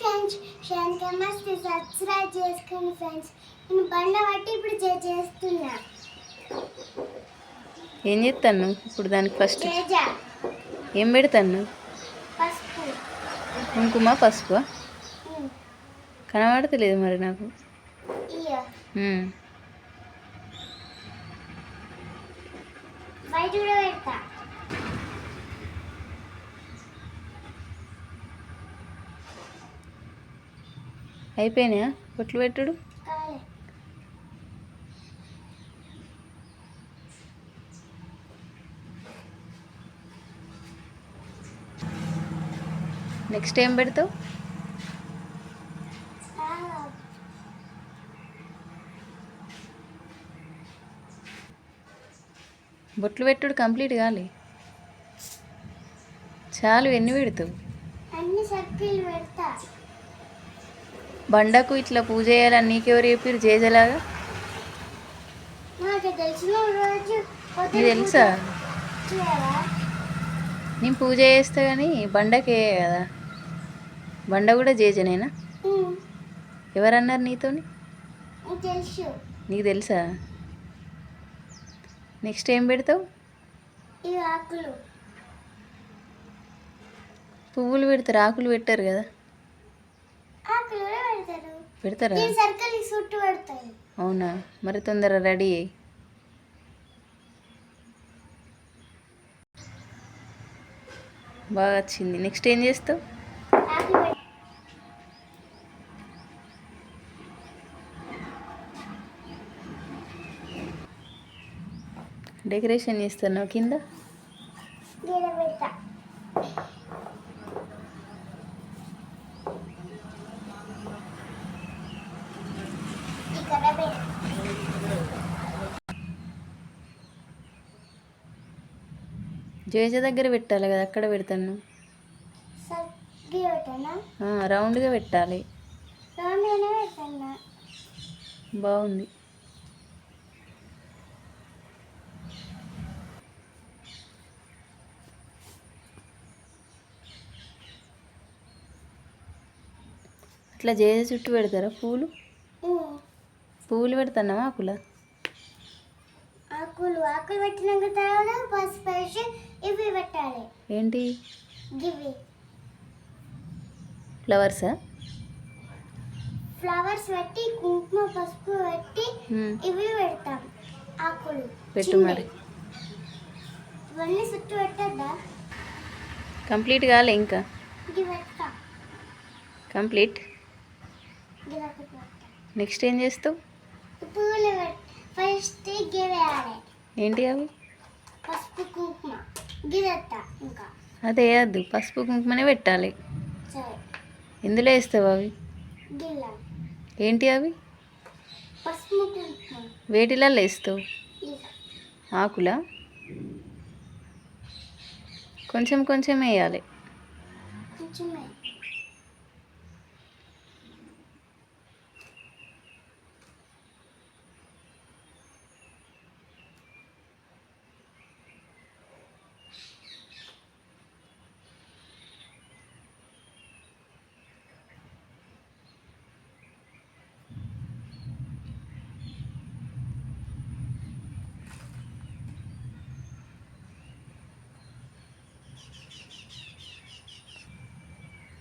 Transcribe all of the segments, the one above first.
Friends శాంతి మస్తు subscribe చేసుకోండి friends. నేను బండ బట్టి ఇప్పుడు చేస్తున్నా. ఏం చేస్తాను ఇప్పుడు దానికి ఫస్ట్ ఏం పెడతాను కుంకుమ పసుపు? కనబడతలేదు మరి నాకు. బయట కూడా పెడతా. అయిపోయినాయా? బొట్లు పెట్టుడు? నెక్స్ట్ ఏం పెడతావు? బొట్లు పెట్టుడు కంప్లీట్ కాలే. చాలు ఎన్ని పెడతావు? అన్ని సర్కిల్ పెడతా. బండకు ఇట్లా పూజ చేయాలని నీకెవరు చెప్పారు చేసేలాగా తెలుసా? నేను పూజ చేస్తా కానీ బండకే కదా. బండ కూడా చేజనేనా ఎవరన్నారు నీతోని? నీకు తెలుసు. నీకు తెలుసా? నెక్స్ట్ ఏం పెడతావు? పువ్వులు పెడతారు ఆకులు పెట్టారు కదా. పెడతారు? సర్కిల్ చుట్టూ పెడతాయి. అవునా? మరి తొందర రెడీ అయ్యి. బాగా వచ్చింది. నెక్స్ట్ ఏం చేస్తావు? డెకరేషన్ చేస్తున్నావు కింద? జేజ దగ్గర పెట్టాలి కదా అక్కడ పెడతాను? రౌండ్గా పెట్టాలి. బాగుంది. అట్లా జేజ చుట్టూ పెడతారా పూలు. పువ్వులు పెడతావా ఆకుల? ఆకులు ఆకులు పెట్టినాక తర్వాత పసుపు వేసి ఇవి పెట్టాలి. ఏంటి? గివి. ఫ్లవర్సా ఫ్లవర్స్ పెట్టి కుంకుమ పసుపు పెట్టి. ఇవి పెడతాం ఆకులు. పెట్టు. మరి. ఇవన్నీ చుట్టూ పెట్టద్దా? కంప్లీట్ కాలే ఇంకా? కంప్లీట్? నెక్స్ట్ ఏం చేస్తావు? పూలు ఫస్ట్ ఏంటి అవి? పసుపు కుంకుమ. ఇంకా. అదే వద్దు పసుపు కుంకుమనే పెట్టాలి. సరే. ఎందులో వేస్తావు అవి? గిల్ల ఏంటి అవి? పసుపు కుంకుమ. వేటిలలో వేస్తావు? ఆకులా? కొంచెం కొంచెం వేయాలి. కొంచెం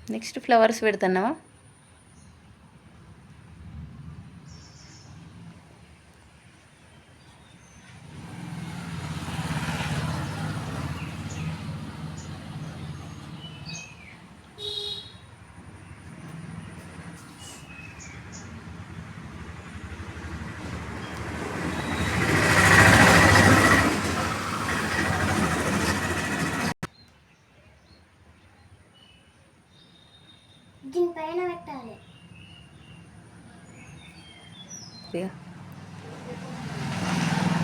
నెక్స్ట్ ఫ్లవర్స్ పెడుతున్నావా దీనిపైన పెట్టాలి ఇక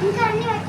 ఇంకా అన్ని పెట్టాలి